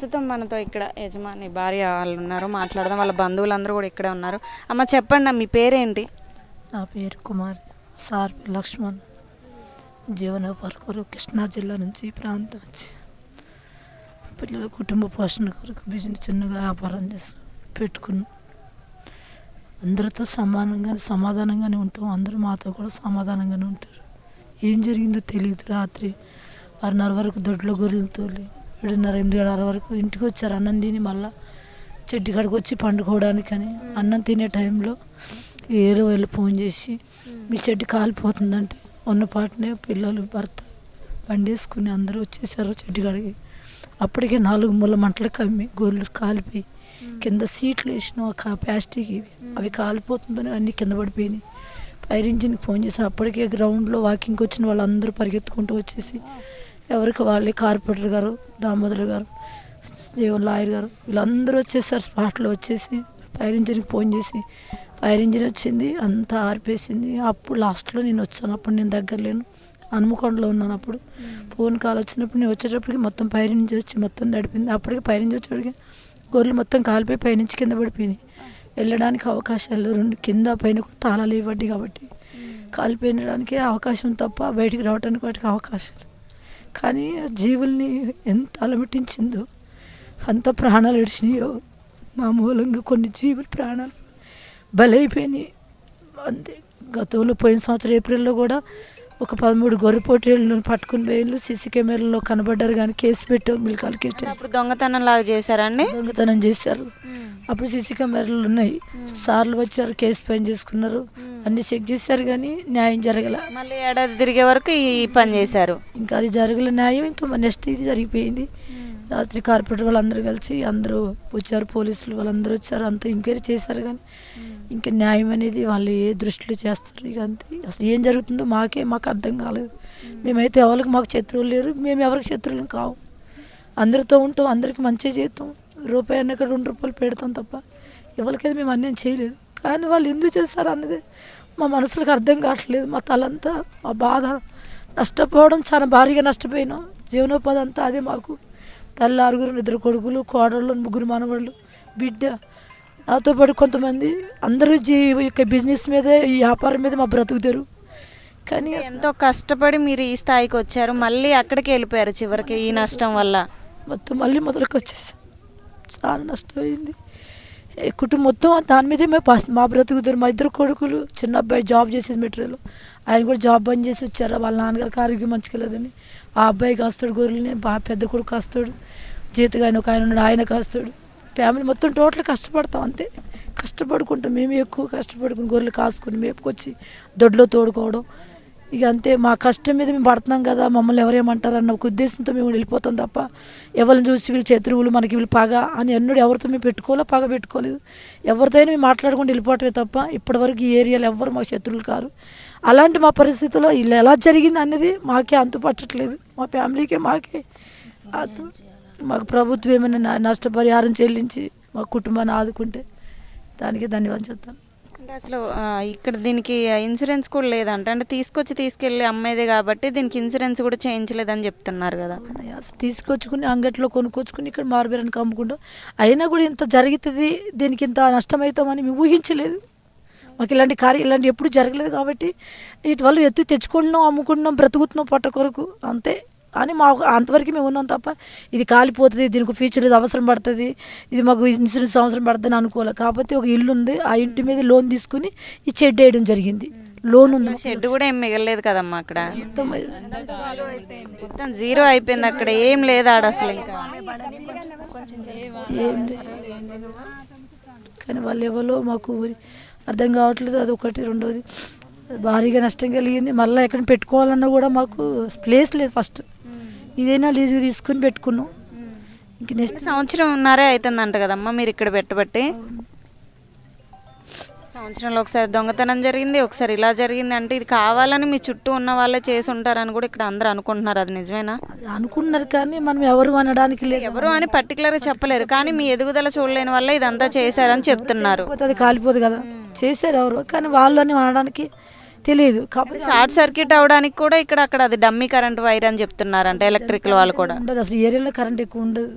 ప్రస్తుతం మనతో ఇక్కడ యజమాని భార్య వాళ్ళు ఉన్నారు మాట్లాడదాం. వాళ్ళ బంధువులందరూ కూడా ఇక్కడే ఉన్నారు. అమ్మ చెప్పండి మీ పేరేంటి? నా పేరు కుమార్. సార్ లక్ష్మణ్. జీవనోపాధి కొరకు కృష్ణా జిల్లా నుంచి ఈ ప్రాంతం వచ్చి పిల్లల కుటుంబ పోషణ కొరకు బిజినెస్ చిన్నగా వ్యాపారం చేసి పెట్టుకున్నాం. అందరితో సమానంగానే సమాధానంగానే ఉంటాం. అందరూ మాతో కూడా సమాధానంగానే ఉంటారు. ఏం జరిగిందో తెలియదు. రాత్రి ఆరున్నర వరకు దొడ్లో గొర్రెలు తోలి ఏడున్నర ఎనిమిదిన్నర వరకు ఇంటికి వచ్చారు. అన్నం తిని మళ్ళీ చెట్టు కాడికి వచ్చి పండుకోవడానికి అని అన్నం తినే టైంలో ఏరో వెళ్ళి ఫోన్ చేసి మీ చెట్టు కాలిపోతుందంటే ఉన్నపాటనే పిల్లలు భర్త పండేసుకుని అందరూ వచ్చేసారు చెట్టు కాడికి. అప్పటికే నాలుగు ముళ్ళ మంటలు కమ్మి గోళ్ళు కాలిపోయి కింద సీట్లు వేసిన ఒక ప్లాస్టిక్ ఇవి. అవి కాలిపోతుందని అన్నీ కింద పడిపోయినాయి. ఫైర్ ఇంజిన్కి ఫోన్ చేసి అప్పటికే గ్రౌండ్లో వాకింగ్కి వచ్చిన వాళ్ళందరూ పరిగెత్తుకుంటూ వచ్చేసి ఎవరికి వాళ్ళే కార్పొరేటర్ గారు దామోదర్ గారు లాయర్ గారు వీళ్ళందరూ వచ్చేసారు స్పాట్లో వచ్చేసి ఫైర్ ఇంజిన్కి ఫోన్ చేసి ఫైర్ ఇంజిన్ వచ్చింది అంతా ఆర్పేసింది. అప్పుడు లాస్ట్లో నేను వచ్చాను అప్పుడు నేను దగ్గర లేను హనుమకొండలో ఉన్నాను అప్పుడు. ఫోన్ కాల్ వచ్చినప్పుడు నేను వచ్చేటప్పటికి మొత్తం ఫైర్ ఇంజిన్ వచ్చి మొత్తం నడిపింది. అప్పటికి ఫైర్ ఇంజిన్ వచ్చేటికి గొర్రెలు మొత్తం కాలిపోయి పైనుంచి కింద పడిపోయినాయి. వెళ్ళడానికి అవకాశాలు రెండు కింద పైన కూడా తాళాలు ఇవ్వండి కాబట్టి. కాలిపోయడానికి అవకాశం తప్ప బయటికి రావడానికి వాటికి అవకాశాలు కానీ ఆ జీవుల్ని ఎంత అలమటించిందో అంత ప్రాణాలు ఇడిచినాయో మా మూలంగా కొన్ని జీవులు ప్రాణాలు బలైపోయినాయి. అంతే. గతంలో పోయిన సంవత్సరం ఏప్రిల్లో కూడా ఒక పదమూడు గొర్రె పోటీలను పట్టుకుని వేలు సీసీ కెమెరాల్లో కనబడ్డారు కానీ కేసు పెట్టాం మిల్కాలకి అప్పుడు దొంగతనం లాగా చేశారండి దొంగతనం చేశారు. అప్పుడు సీసీ కెమెరాలు ఉన్నాయి. సార్లు వచ్చారు కేసు పైన చేసుకున్నారు. అన్ని చెక్ చేశారు కానీ న్యాయం జరగల. మళ్ళీ ఏడాది తిరిగే వరకు ఈ పని చేశారు. ఇంకా అది జరగల న్యాయం ఇంకా నెక్స్ట్ ఇది జరిగిపోయింది. రాత్రి కార్పొరేటర్ వాళ్ళందరూ కలిసి అందరూ వచ్చారు పోలీసులు వాళ్ళందరూ వచ్చారు అంతా ఎంక్వైరీ చేశారు కానీ ఇంకా న్యాయం అనేది వాళ్ళు ఏ దృష్టిలో చేస్తారు ఇక అంతే. అసలు ఏం జరుగుతుందో మాకే మాకు అర్థం కాలేదు. మేమైతే ఎవరికి మాకు శత్రువులు లేరు మేము ఎవరికి శత్రువులు కావు. అందరితో ఉంటాం అందరికి మంచిగా చేస్తాం. రూపాయి అన్నక్కడ రెండు రూపాయలు పెడతాం తప్ప ఎవరికైతే మేము అన్యాయం చేయలేదు. కానీ వాళ్ళు ఎందుకు చేస్తారు అన్నది మా మనసులకు అర్థం కావట్లేదు. మా తలంతా మా బాధ నష్టపోవడం చాలా భారీగా నష్టపోయినాం జీవనోపాధి అంతా అదే మాకు. తల్లి ఆరుగురు ఇద్దరు కొడుకులు కోడళ్ళు ముగ్గురు మనవళ్ళు బిడ్డ. నాతో పాటు కొంతమంది అందరూ జీ యొక్క బిజినెస్ మీదే ఈ వ్యాపారం మీద మా బ్రతుకుతారు. కానీ ఎంతో కష్టపడి మీరు ఈ స్థాయికి వచ్చారు. మళ్ళీ అక్కడికి వెళ్ళిపోయారు చివరికి ఈ నష్టం వల్ల. మొత్తం మళ్ళీ మొదలుకి వచ్చేసాం చాలా నష్టమైంది. కుటుంబం మొత్తం దాని మీదే మేము మా బ్రతుకుతారు. మా ఇద్దరు కొడుకులు చిన్న అబ్బాయి జాబ్ చేసేది మెటీరియల్ ఆయన కూడా జాబ్ బంద్ చేసి వచ్చారు. వాళ్ళ నాన్నగారికి ఆరోగ్యం మంచిగా లేదని. ఆ అబ్బాయి కాస్తాడు గొర్రెలని బా పెద్ద కొడుకు కాస్తాడు. జీతగా ఆయన ఒక ఆయన ఉన్నాడు ఆయన కాస్తాడు. ఫ్యామిలీ మొత్తం టోటల్ కష్టపడతాం అంతే. కష్టపడుకుంటాం. మేము ఎక్కువ కష్టపడుకుని గొర్రెలు కాసుకుని మేపుకొచ్చి దొడ్లో తోడుకోవడం. ఇక అంతే మా కష్టం మీద మేము పడుతున్నాం కదా మమ్మల్ని ఎవరేమంటారు అన్న ఒక ఉద్దేశంతో మేము వెళ్ళిపోతాం తప్ప ఎవరిని చూసి వీళ్ళు శత్రువులు మనకి వీళ్ళు పగ అని ఎన్నడూ ఎవరితో మేము పెట్టుకోలే పగ పెట్టుకోలేదు. ఎవరితోనే మేము మాట్లాడుకుంటూ వెళ్ళిపోవటమే తప్ప ఇప్పటివరకు ఈ ఏరియాలో ఎవ్వరు మాకు శత్రువులు కారు. అలాంటి మా పరిస్థితుల్లో వీళ్ళు ఎలా జరిగింది అనేది మాకే అంతు పట్టట్లేదు మా ఫ్యామిలీకే మాకే అంతు మాకు ప్రభుత్వం ఏమైనా నా- నష్టపరిహారం చెల్లించి మా కుటుంబాన్ని ఆదుకుంటే దానికి ధన్యవాదం చెప్తాను. అంటే అసలు ఇక్కడ దీనికి ఇన్సూరెన్స్ కూడా లేదంట. అంటే తీసుకొచ్చి తీసుకెళ్ళి అమ్మేదే కాబట్టి దీనికి ఇన్సూరెన్స్ కూడా చేయించలేదని చెప్తున్నారు కదా. తీసుకొచ్చుకుని అంగట్లో కొనుక్కొచ్చుకుని ఇక్కడ మార్బేరానికి అమ్ముకుంటాం అయినా కూడా ఇంత జరుగుతుంది దీనికి ఇంత నష్టమవుతామని మేము ఊహించలేదు. మాకు ఇలాంటి కార్యం ఇలాంటి ఎప్పుడు జరగలేదు కాబట్టి వీటి వల్ల ఎత్తు తెచ్చుకుంటున్నాం అమ్ముకుంటున్నాం బ్రతుకుతున్నాం పట్ట కొరకు అంతే. అని మా అంతవరకు మేము ఉన్నాం తప్ప ఇది కాలిపోతుంది దీనికి ఫ్యూచర్ ఇది అవసరం పడుతుంది ఇది మాకు ఇన్సూరెన్స్ అవసరం పడుతుంది అని అనుకోలే. కాకపోతే ఒక ఇల్లు ఉంది ఆ ఇంటి మీద లోన్ తీసుకుని ఈ చెడ్డ వేయడం జరిగింది. లోన్ ఉంది. షెడ్ కూడా ఏం మిగలలేదు కదమ్మా అక్కడ. మొత్తం జీరో అయిపోయింది అక్కడ ఏం లేదు ఆడ అసలు ఇంకా. కానీ వాళ్ళు ఎవరో మాకు అర్థం కావట్లేదు అది ఒకటి రెండోది. భారీగా నష్టం కలిగింది. మళ్ళీ ఎక్కడ పెట్టుకోవాలన్నా కూడా మాకు ప్లేస్ లేదు ఫస్ట్ ఇదైనా లీజుగా తీసుకుని పెట్టుకున్నాం ఇంక నెక్స్ట్ సంవత్సరం ఉన్నారే అవుతుందంట కదమ్మా మీరు ఇక్కడ పెట్టబట్టి. సంవత్సరంలో ఒకసారి దొంగతనం జరిగింది ఒకసారి ఇలా జరిగింది. అంటే ఇది కావాలని మీ చుట్టూ ఉన్న వాళ్ళే చేసి ఉంటారని కూడా ఇక్కడ అందరూ అనుకుంటున్నారు. అది నిజమేనా? అనుకున్నారు కానీ మనం ఎవరు అనడానికి లేదు. ఎవరు అని పర్టికులర్గా చెప్పలేరు. కానీ మీ ఎదుగుదల చూడలేని వల్ల ఇదంతా చేశారని చెప్తున్నారు. అది కాలిపోదు కదా. చేశారు ఎవరు? కానీ వాళ్ళు అని అనడానికి తెలియదు కాకపోతే షార్ట్ సర్క్యూట్ అవడానికి కూడా ఇక్కడ అక్కడ అది డమ్మీ కరెంట్ వైర్ అని చెప్తున్నారంట ఎలక్ట్రికల్ వాళ్ళు కూడా. ఉండదు. అసలు ఏరియాలో కరెంట్ ఎక్కువ ఉండదు.